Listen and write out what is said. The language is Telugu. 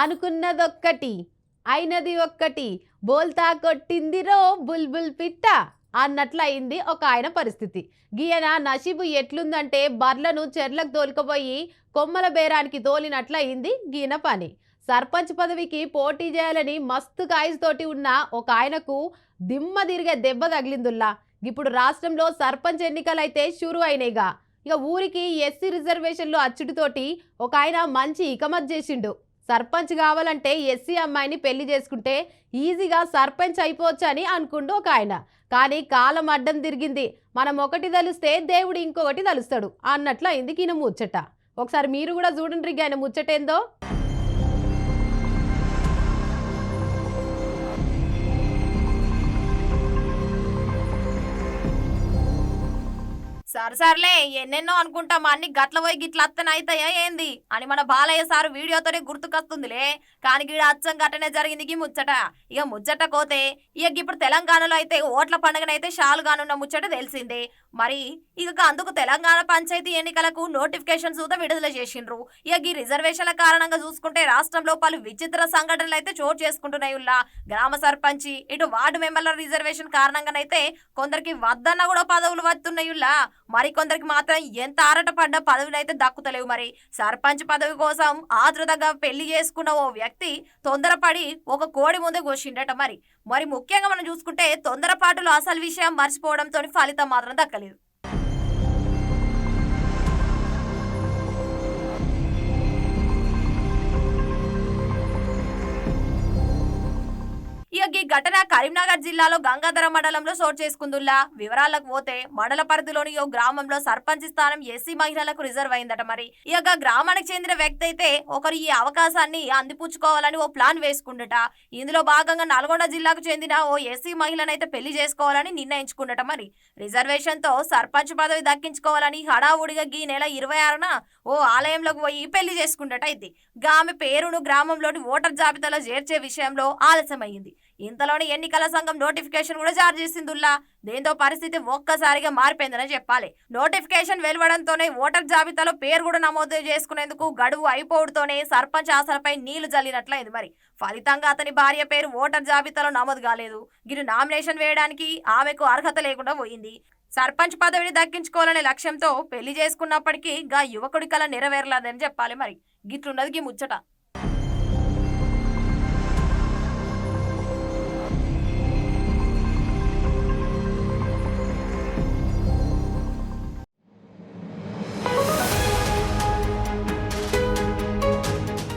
అనుకున్నదొక్కటి అయినది ఒక్కటి. బోల్తా కొట్టిందిరో బుల్బుల్ పిట్ట అన్నట్లు అయింది ఒక ఆయన పరిస్థితి. గీయన నషీబు ఎట్లుందంటే బర్లను చెర్లకు తోలుకపోయి కొమ్మల బేరానికి తోలినట్లు అయింది గీయన పని. సర్పంచ్ పదవికి పోటీ చేయాలని మస్తు కాయిస్తోటి ఉన్న ఒక ఆయనకు దిమ్మ తిరిగే దెబ్బ తగిలిందుల్లా. ఇప్పుడు రాష్ట్రంలో సర్పంచ్ ఎన్నికలైతే షురు అయినాయిగా. ఇక ఊరికి ఎస్సీ రిజర్వేషన్లు అచ్చుడుతోటి ఒక ఆయన మంచి ఇకమత్ చేసిండు. సర్పంచ్ కావాలంటే ఎస్సీ అమ్మాయిని పెళ్ళి చేసుకుంటే ఈజీగా సర్పంచ్ అయిపోవచ్చు అని అనుకుండు ఒక ఆయన. కానీ కాలం అడ్డం తిరిగింది. మనం ఒకటి తలిస్తే దేవుడు ఇంకొకటి తలుస్తాడు అన్నట్లు అయింది ఈయన ముచ్చట. ఒకసారి మీరు కూడా చూడండి ఆయన ముచ్చటేందో. సరే సర్లే ఎన్నెన్నో అనుకుంటాం అన్ని గట్ల పోయి గిట్ల అత్తన అవుతాయా ఏంది? అని మన బాలయ్య సార్ వీడియోతోనే గుర్తుకొస్తుందిలే. కానీ గీడ అచ్చం గట్టనే జరిగింది ఈ ముచ్చట. ఇక ముచ్చట కోతే ఇక ఇప్పుడు తెలంగాణలో అయితే ఓట్ల పండుగనైతే షాలు కానున్న ముచ్చట తెలిసిందే. మరి ఇక అందుకు తెలంగాణ పంచాయతీ ఎన్నికలకు నోటిఫికేషన్ సూత విడుదల చేసిండ్రు. ఇక ఈ రిజర్వేషన్ల కారణంగా చూసుకుంటే రాష్ట్రంలో పలు విచిత్ర సంఘటనలు అయితే చోటు చేసుకుంటున్నాయి ఉల్లా. గ్రామ సర్పంచి ఇటు వార్డు మెంబర్ల రిజర్వేషన్ కారణంగానైతే కొందరికి వద్దన్న కూడా పదవులు వస్తున్నాయుల్లా మరి కొందరికి మాత్రం ఎంత ఆరట పడ్డ పదవులైతే దక్కుతలేవు మరి. సర్పంచ్ పదవి కోసం ఆతృతగా పెళ్ళి చేసుకున్న ఓ వ్యక్తి తొందరపడి ఒక కోడి ముందే కోసిండట మరి. మరి ముఖ్యంగా మనం చూసుకుంటే తొందరపాటులో అసలు విషయం మర్చిపోవడంతో ఫలితం మాత్రం దక్కలేదు. ఇక ఈ ఘటన కరీంనగర్ జిల్లాలో గంగాధర మండలంలో చోటు చేసుకుందుల్లా. వివరాలకు పోతే మండల పరిధిలోని ఓ గ్రామంలో సర్పంచ్ స్థానం ఎస్సీ మహిళలకు రిజర్వ్ అయిందట మరి. ఈ యొక్క గ్రామానికి చెందిన వ్యక్తి అయితే ఒకరు ఈ అవకాశాన్ని అందిపుచ్చుకోవాలని ఓ ప్లాన్ వేసుకుండట. ఇందులో భాగంగా నల్గొండ జిల్లాకు చెందిన ఓ ఎస్సీ మహిళనైతే పెళ్ళి చేసుకోవాలని నిర్ణయించుకుండట మరి. రిజర్వేషన్తో సర్పంచ్ పదవి దక్కించుకోవాలని హడావుడిగా ఈ నెల ఇరవై ఆరున ఓ ఆలయంలోకి పోయి పెళ్ళి చేసుకుండట ఇది ఆమె పేరును గ్రామంలోని ఓటర్ జాబితాలో చేర్చే విషయంలో ఆలస్యమైంది. ఇంతలోని ఎన్నికల సంఘం నోటిఫికేషన్ కూడా జారీ చేసిందిలా దీంతో పరిస్థితి ఒక్కసారిగా మారిపోయిందని చెప్పాలి. నోటిఫికేషన్ వెలువడంతోనే ఓటర్ జాబితాలో పేరు కూడా నమోదు చేసుకునేందుకు గడువు అయిపోవడంతోనే సర్పంచ్ ఆశలపై నీళ్ళు జల్లినట్లయింది మరి. ఫలితంగా అతని భార్య పేరు ఓటర్ జాబితాలో నమోదు కాలేదు. గిరి నామినేషన్ వేయడానికి ఆమెకు అర్హత లేకుండా పోయింది. సర్పంచ్ పదవిని దక్కించుకోవాలనే లక్ష్యంతో పెళ్ళి చేసుకున్నప్పటికీ గా యువకుడి కల నెరవేరలేదని చెప్పాలి మరి. గిట్లున్నది ముచ్చట.